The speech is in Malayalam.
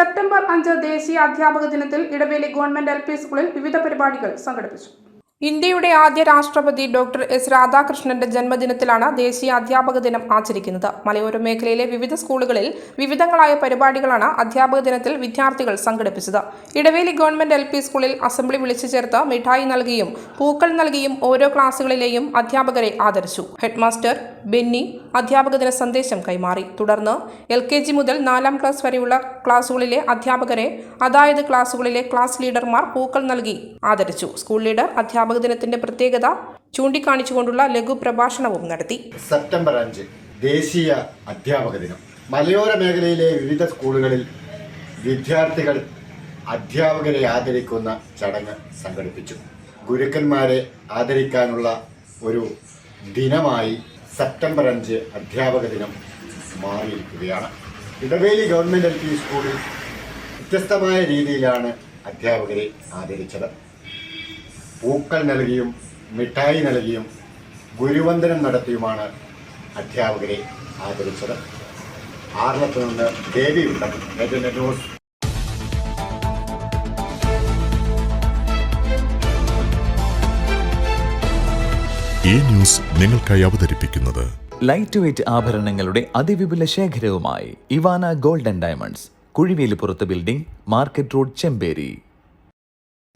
സെപ്റ്റംബർ അഞ്ച് ദേശീയ അധ്യാപക ദിനത്തിൽ ഇടവേലി ഗവൺമെന്റ് എൽ പി സ്കൂളിൽ വിവിധ പരിപാടികൾ സംഘടിപ്പിച്ചു. ഇന്ത്യയുടെ ആദ്യ രാഷ്ട്രപതി ഡോക്ടർ എസ് രാധാകൃഷ്ണന്റെ ജന്മദിനത്തിലാണ് ദേശീയ അധ്യാപക ദിനം ആചരിക്കുന്നത്. മലയോര മേഖലയിലെ വിവിധ സ്കൂളുകളിൽ വിവിധങ്ങളായ പരിപാടികളാണ് അധ്യാപക ദിനത്തിൽ വിദ്യാർത്ഥികൾ സംഘടിപ്പിച്ചത്. ഇടവേലി ഗവൺമെന്റ് എൽ സ്കൂളിൽ അസംബ്ലി വിളിച്ചു ചേർത്ത് മിഠായി നൽകിയും പൂക്കൾ നൽകിയും ഓരോ ക്ലാസുകളിലെയും അധ്യാപകരെ ആദരിച്ചു. ഹെഡ്മാസ്റ്റർ ബെന്നി അധ്യാപക ദിന സന്ദേശം കൈമാറി. തുടർന്ന് എൽ കെ ജി മുതൽ നാലാം ക്ലാസ് വരെയുള്ള ക്ലാസുകളിലെ അധ്യാപകരെ അതായത് ക്ലാസുകളിലെ ക്ലാസ് ലീഡർമാർ പൂക്കൾ നൽകി ആദരിച്ചു. സ്കൂൾ ലീഡർ അധ്യാപക ദിനത്തിന്റെ പ്രത്യേകത ചൂണ്ടിക്കാണിച്ചുകൊണ്ടുള്ള ലഘു പ്രഭാഷണവും നടത്തി. സെപ്റ്റംബർ അഞ്ച് ദേശീയ അധ്യാപക ദിനം. മലയോര മേഖലയിലെ വിവിധ സ്കൂളുകളിൽ വിദ്യാർത്ഥികൾ അധ്യാപകരെ ആദരിക്കുന്ന ചടങ്ങ് സംഘടിപ്പിച്ചു. ഗുരുക്കന്മാരെ ആദരിക്കാനുള്ള ഒരു ദിനമായി സെപ്റ്റംബർ അഞ്ച് അധ്യാപക ദിനം മാറിയിരിക്കുകയാണ്. ഇടവേലി ഗവൺമെന്റ് എൽ പി സ്കൂളിൽ വ്യത്യസ്തമായ രീതിയിലാണ് അധ്യാപകരെ ആദരിച്ചത്. പൂക്കൾ നൽകിയും മിഠായി നൽകിയും ഗുരുവന്ദനം നടത്തിയുമാണ് അധ്യാപകരെ ആദരിച്ചത്. ആറിലത്ത് നിന്ന് ദേവിയുണ്ട് ന്യൂസ് ഈ ന്യൂസ് നിങ്ങൾക്കായി അവതരിപ്പിക്കുന്നത് ലൈറ്റ് വെയ്റ്റ് ആഭരണങ്ങളുടെ അതിവിപുല ശേഖരവുമായി Ivana golden diamonds കുഴിവേലിപ്പുറത്ത് building market road Chemperi